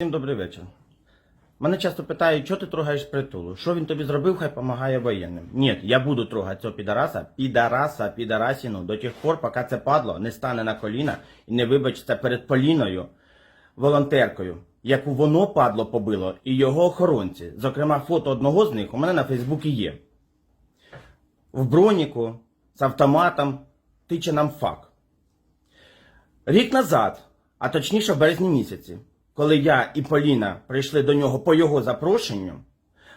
Всім добрий вечір. Мене часто питають, що ти трогаєш притулу? Що він тобі зробив, хай допомагає воєнним. Ні, я буду трогати цього підараса, підараса, підарасіну, до тих пор, поки це падло не стане на коліна і не вибачиться перед Поліною, волонтеркою, яку воно падло побило, і його охоронці. Зокрема, фото одного з них у мене на Фейсбуці є. В броніку, з автоматом, тиче нам фак. Рік назад, а точніше в березні місяці, коли я і Поліна прийшли до нього по його запрошенню,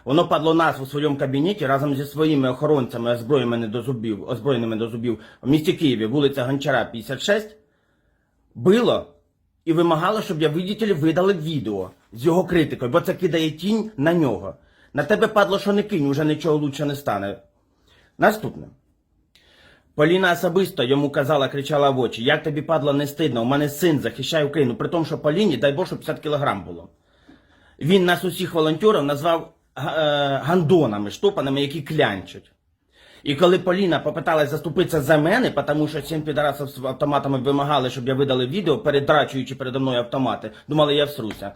воно падло нас у своєму кабінеті разом зі своїми охоронцями, озброєними до зубів, озброєними до зубів в місті Києві, вулиця Гончара, 56, било і вимагало, щоб я видітелі видали відео з його критикою, бо це кидає тінь на нього. На тебе падло, що не кинь, уже нічого лучше не стане. Наступне. Поліна особисто йому казала, кричала в очі, як тобі падло не стидно, у мене син захищає Україну, при тому, що Поліні, дай щоб 50 кілограм було. Він нас усіх волонтерів назвав е, гандонами, штопаними, які клянчать. І коли Поліна попиталась заступитися за мене, тому що сім підарасів з автоматами вимагали, щоб я видали відео, передрачуючи передо мною автомати, думали, я всруся.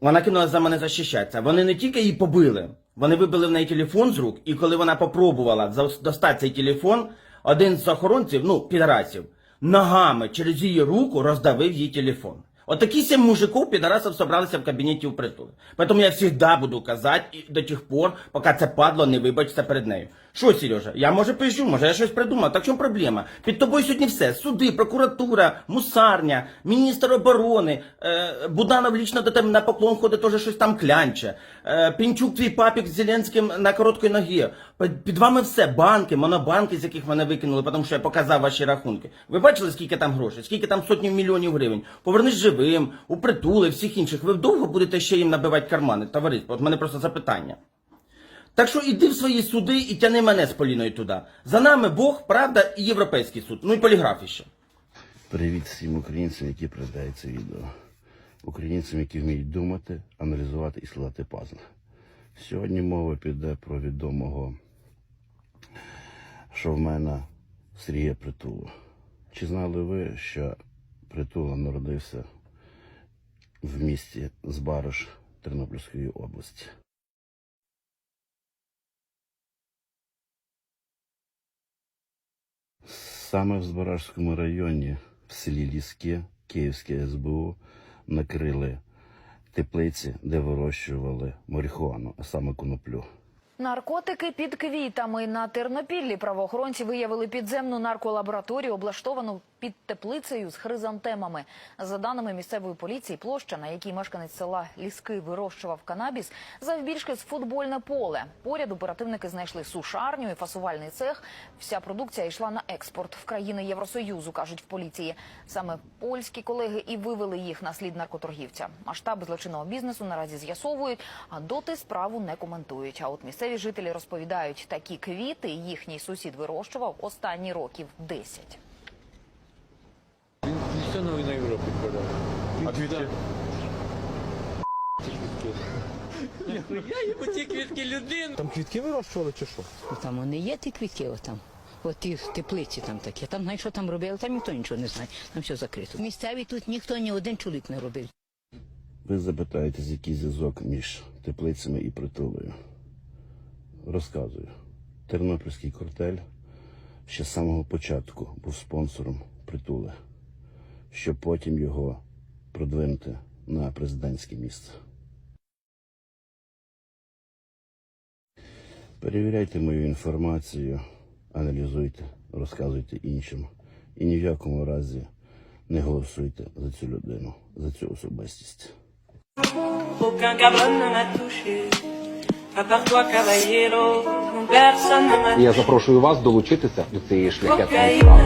Вона кинулася за мене захищатися. Вони не тільки її побили, вони вибили в неї телефон з рук, і коли вона попробувала достати цей телефон, один з охоронців, ну, підарасів, ногами через її руку роздавив її телефон. Отакі сім мужиків підарасів собралися в кабінеті у притулі. Тому я завжди буду казати до тих пор, поки це падло не вибачиться перед нею. Що, Сережа, я може пишу, може я щось придумав. Так в чому проблема? Під тобою сьогодні все. Суди, прокуратура, мусарня, міністр оборони, е, Буданов лічно до тебе на поклон ходить, теж щось там клянче. Е, Пінчук, твій папік з Зеленським на короткій ногі. Під- Під вами все, банки, монобанки, з яких мене викинули, тому що я показав ваші рахунки. Ви бачили, скільки там грошей, скільки там сотні мільйонів гривень. Повернись живим, у притули, всіх інших. Ви довго будете ще їм набивати кармани, товариство? От мене просто запитання. Так що іди в свої суди і тяни мене з Поліною туди. За нами Бог, правда і Європейський суд. Ну і поліграф іще. Привіт всім українцям, які переглядають це відео. Українцям, які вміють думати, аналізувати і складати пазли. Сьогодні мова піде про відомого шоумена Сергія Притулу. Чи знали ви, що Притула народився в місті Збарож Тернопільської області? Саме в Збаражському районі, в селі Ліске, Київське СБУ накрили теплиці, де вирощували марихуану, а саме коноплю. Наркотики під квітами на Тернопіллі правоохоронці виявили підземну нарколабораторію, облаштовану під теплицею з хризантемами. За даними місцевої поліції, площа, на якій мешканець села Ліски вирощував канабіс, завбільшки з футбольне поле. Поряд оперативники знайшли сушарню і фасувальний цех. Вся продукція йшла на експорт в країни Євросоюзу, кажуть в поліції. Саме польські колеги і вивели їх на слід наркоторгівця. Масштаби злочинного бізнесу наразі з'ясовують, а доти справу не коментують. А от місцеві жителі розповідають, такі квіти їхній сусід вирощував останні років 10. Він все новий на Європі продав. А квітки? Я йому ті квітки людин. Там квітки вирощували чи що? Ну, Там вони є ті квітки, отам. От ті теплиці там такі. Там знаєш, що там робили, там ніхто нічого не знає. Там все закрито. Місцеві тут ніхто, ні один чоловік не робив. Ви запитаєте, який зв'язок між теплицями і притулою. Розказую. Тернопільський кортель ще з самого початку був спонсором притули, щоб потім його продвинути на президентське місце. Перевіряйте мою інформацію, аналізуйте, розказуйте іншим. І ні в якому разі не голосуйте за цю людину, за цю особистість. Я запрошую вас долучитися до цієї шляхетної справи.